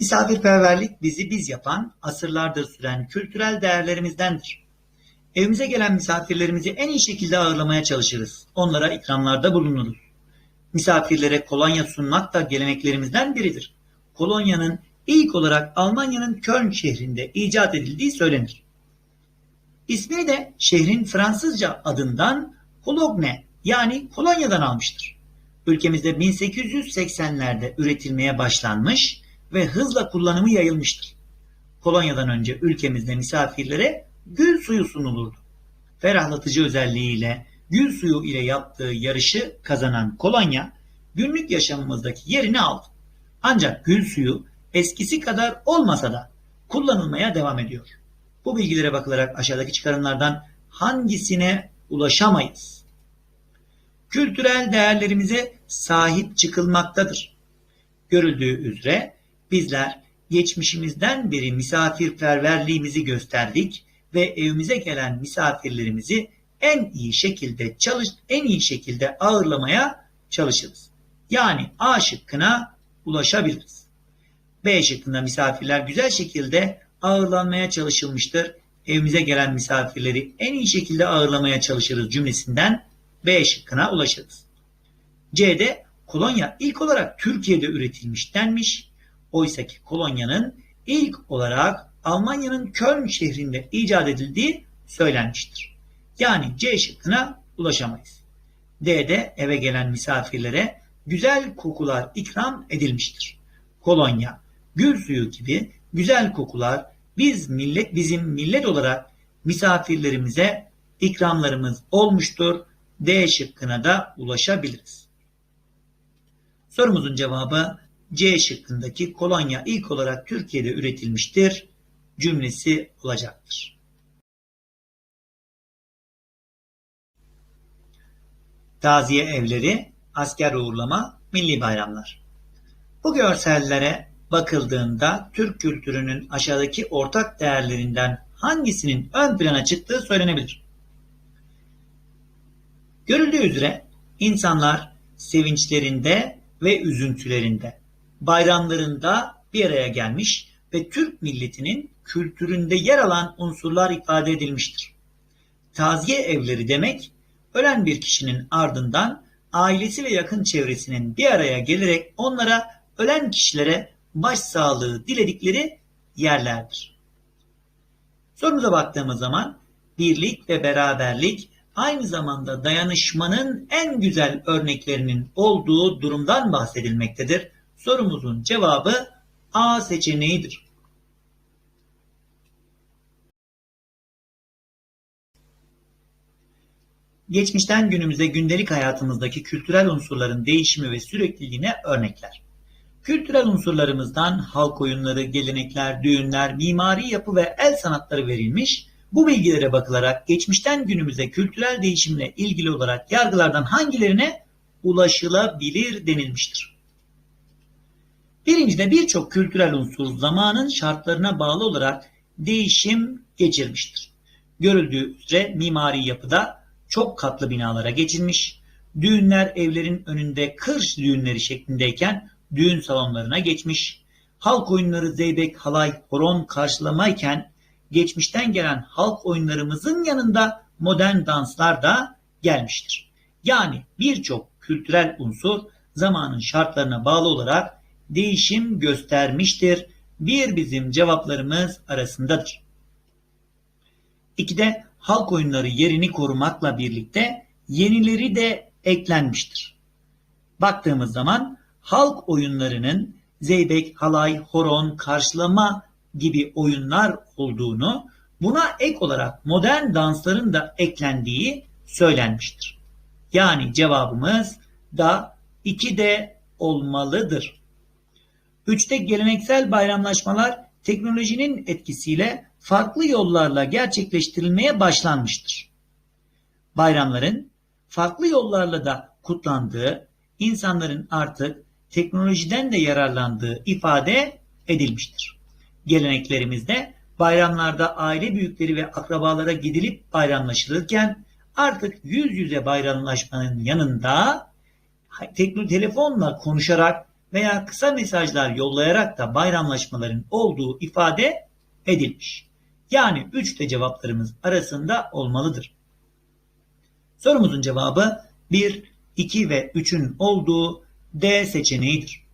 Misafirperverlik bizi biz yapan, asırlardır süren kültürel değerlerimizdendir. Evimize gelen misafirlerimizi en iyi şekilde ağırlamaya çalışırız. Onlara ikramlarda bulunuruz. Misafirlere kolonya sunmak da geleneklerimizden biridir. Kolonyanın ilk olarak Almanya'nın Köln şehrinde icat edildiği söylenir. İsmini de şehrin Fransızca adından Cologne yani kolonyadan almıştır. Ülkemizde 1880'lerde üretilmeye başlanmış ve hızla kullanımı yayılmıştır. Kolonyadan önce ülkemizde misafirlere gül suyu sunulurdu. Ferahlatıcı özelliğiyle gül suyu ile yaptığı yarışı kazanan kolonya günlük yaşamımızdaki yerini aldı. Ancak gül suyu eskisi kadar olmasa da kullanılmaya devam ediyor. Bu bilgilere bakılarak aşağıdaki çıkarımlardan hangisine ulaşamayız? Kültürel değerlerimize sahip çıkılmaktadır. Görüldüğü üzere bizler geçmişimizden beri misafirperverliğimizi gösterdik ve evimize gelen misafirlerimizi en iyi şekilde çalış en iyi şekilde ağırlamaya çalışırız. Yani A şıkkına ulaşabiliriz. B şıkkında misafirler güzel şekilde ağırlanmaya çalışılmıştır. Evimize gelen misafirleri en iyi şekilde ağırlamaya çalışırız cümlesinden B şıkkına ulaşırız. C'de kolonya ilk olarak Türkiye'de üretilmiş denmiş. Oysa ki kolonyanın ilk olarak Almanya'nın Köln şehrinde icat edildiği söylenmiştir. Yani C şıkkına ulaşamayız. D'de eve gelen misafirlere güzel kokular ikram edilmiştir. Kolonya, gül suyu gibi güzel kokular biz millet bizim millet olarak misafirlerimize ikramlarımız olmuştur. D şıkkına da ulaşabiliriz. Sorumuzun cevabı C şıkkındaki kolonya ilk olarak Türkiye'de üretilmiştir cümlesi olacaktır. Taziye evleri, asker uğurlama, milli bayramlar. Bu görsellere bakıldığında Türk kültürünün aşağıdaki ortak değerlerinden hangisinin ön plana çıktığı söylenebilir. Görüldüğü üzere insanlar sevinçlerinde ve üzüntülerinde, bayramlarında bir araya gelmiş ve Türk milletinin kültüründe yer alan unsurlar ifade edilmiştir. Taziye evleri demek, ölen bir kişinin ardından ailesi ve yakın çevresinin bir araya gelerek onlara ölen kişilere başsağlığı diledikleri yerlerdir. Sorumuza baktığımız zaman birlik ve beraberlik aynı zamanda dayanışmanın en güzel örneklerinin olduğu durumdan bahsedilmektedir. Sorumuzun cevabı A seçeneğidir. Geçmişten günümüze gündelik hayatımızdaki kültürel unsurların değişimi ve sürekliliğine örnekler. Kültürel unsurlarımızdan halk oyunları, gelenekler, düğünler, mimari yapı ve el sanatları verilmiş. Bu bilgilere bakılarak geçmişten günümüze kültürel değişimle ilgili olarak yargılardan hangilerine ulaşılabilir denilmiştir. Birincide birçok kültürel unsur zamanın şartlarına bağlı olarak değişim geçirmiştir. Görüldüğü üzere mimari yapıda çok katlı binalara geçilmiş, düğünler evlerin önünde kırş düğünleri şeklindeyken düğün salonlarına geçmiş, halk oyunları zeybek, halay, horon karşılamayken geçmişten gelen halk oyunlarımızın yanında modern danslar da gelmiştir. Yani birçok kültürel unsur zamanın şartlarına bağlı olarak değişim göstermiştir. Bir bizim cevaplarımız arasındadır. İkide halk oyunları yerini korumakla birlikte yenileri de eklenmiştir. Baktığımız zaman halk oyunlarının zeybek, halay, horon, karşılama gibi oyunlar olduğunu, buna ek olarak modern dansların da eklendiği söylenmiştir. Yani cevabımız da 2'de olmalıdır. 3'te geleneksel bayramlaşmalar teknolojinin etkisiyle farklı yollarla gerçekleştirilmeye başlanmıştır. Bayramların farklı yollarla da kutlandığı, insanların artık teknolojiden de yararlandığı ifade edilmiştir. Geleneklerimizde bayramlarda aile büyükleri ve akrabalara gidilip bayramlaşılırken artık yüz yüze bayramlaşmanın yanında telefonla konuşarak veya kısa mesajlar yollayarak da bayramlaşmaların olduğu ifade edilmiş. Yani 3 de cevaplarımız arasında olmalıdır. Sorumuzun cevabı 1, 2 ve 3'ün olduğu D seçeneğidir.